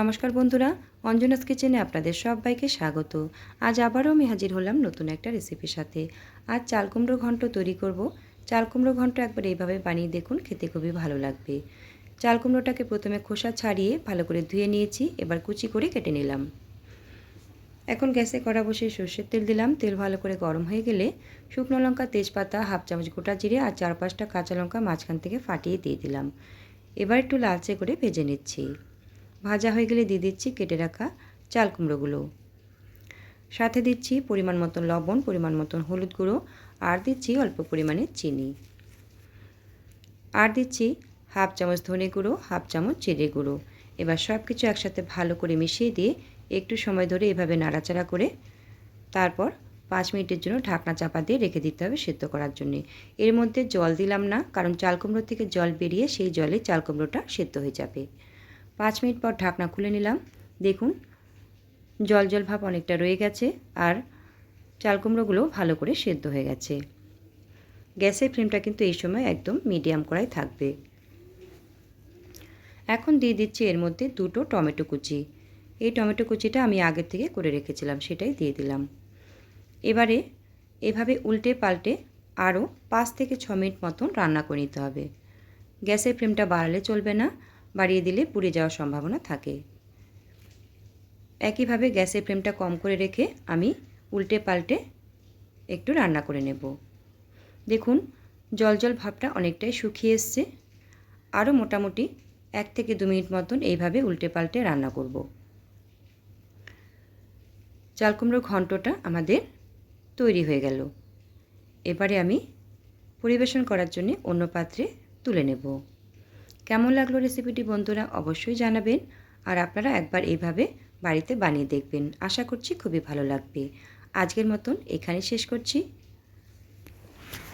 নমস্কার বন্ধুরা, অঞ্জনাস কিচেনে আপনাদের সবাইকে স্বাগত। আজ আবারও আমি হাজির হলাম নতুন একটা রেসিপির সাথে। আজ চাল কুমড়ো ঘন্ট তৈরি করব। চাল কুমড়ো ঘন্ট একবার এইভাবে বানিয়ে দেখুন, খেতে খুবই ভালো লাগবে। চাল কুমড়োটাকে প্রথমে খোসা ছাড়িয়ে ভালো করে ধুয়ে নিয়েছি, এবার কুচি করে কেটে নিলাম। এখন গ্যাসে কড়া বসে সর্ষের তেল দিলাম। তেল ভালো করে গরম হয়ে গেলে শুকনো লঙ্কা, তেজপাতা, হাফ চামচ গোটা জিরে আর চার পাঁচটা কাঁচা লঙ্কা মাঝখান থেকে ফাটিয়ে দিয়ে দিলাম। এবার একটু লালচে করে ভেজে নিচ্ছি। ভাজা হয়ে গেলে দিয়ে দিচ্ছি কেটে রাখা চাল কুমড়োগুলো। সাথে দিচ্ছি পরিমাণ মতন লবণ, পরিমাণ মতন হলুদ গুঁড়ো, আর দিচ্ছি অল্প পরিমাণে চিনি। আর দিচ্ছি হাফ চামচ ধনে গুঁড়ো, হাফ চামচ জিরে গুঁড়ো। এবার সব কিছু একসাথে ভালো করে মিশিয়ে দিয়ে একটু সময় ধরে এভাবে নাড়াচাড়া করে তারপর পাঁচ মিনিটের জন্য ঢাকনা চাপা দিয়ে রেখে দিতে হবে সেদ্ধ করার জন্যে। এর মধ্যে জল দিলাম না, কারণ চাল কুমড়ো থেকে জল বেরিয়ে সেই জলে চাল কুমড়োটা সেদ্ধ হয়ে যাবে। পাঁচ মিনিট পর ঢাকনা খুলে নিলাম। দেখুন, জল জল ভাব অনেকটা রয়ে গেছে আর চাল কুমড়োগুলো ভালো করে সেদ্ধ হয়ে গেছে। গ্যাসের ফ্লেমটা কিন্তু এই সময় একদম মিডিয়াম করাই থাকবে। এখন দিয়ে দিচ্ছি এর মধ্যে দুটো টমেটো কুচি। এই টমেটো কুচিটা আমি আগের থেকে করে রেখেছিলাম, সেটাই দিয়ে দিলাম। এবারে এভাবে উল্টে পাল্টে আরও পাঁচ থেকে ছ মিনিট মতন রান্না করে নিতে হবে। গ্যাসের ফ্লেমটা বাড়ালে চলবে না বাড়িয়ে দিলে পুড়ে যাওয়ার সম্ভাবনা থাকে। একইভাবে গ্যাসের ফ্লেমটা কম করে রেখে আমি উল্টে পাল্টে একটু রান্না করে নেব। দেখুন, জল জল ভাবটা অনেকটাই শুকিয়ে এসছে। আরও মোটামুটি এক থেকে দু মিনিট মতন এইভাবে উল্টে পাল্টে রান্না করব। চাল কুমড়োর ঘন্টটা আমাদের তৈরি হয়ে গেল। এবারে আমি পরিবেশন করার জন্য অন্য পাত্রে তুলে নেব। কেমন লাগল রেসিপিটি বন্ধুরা অবশ্যই জানাবেন। আর আপনারা একবার এইভাবে বাড়িতে বানিয়ে দেখবেন। আশা করছি খুবই ভালো লাগবে। আজকের মতন এখানে শেষ করছি।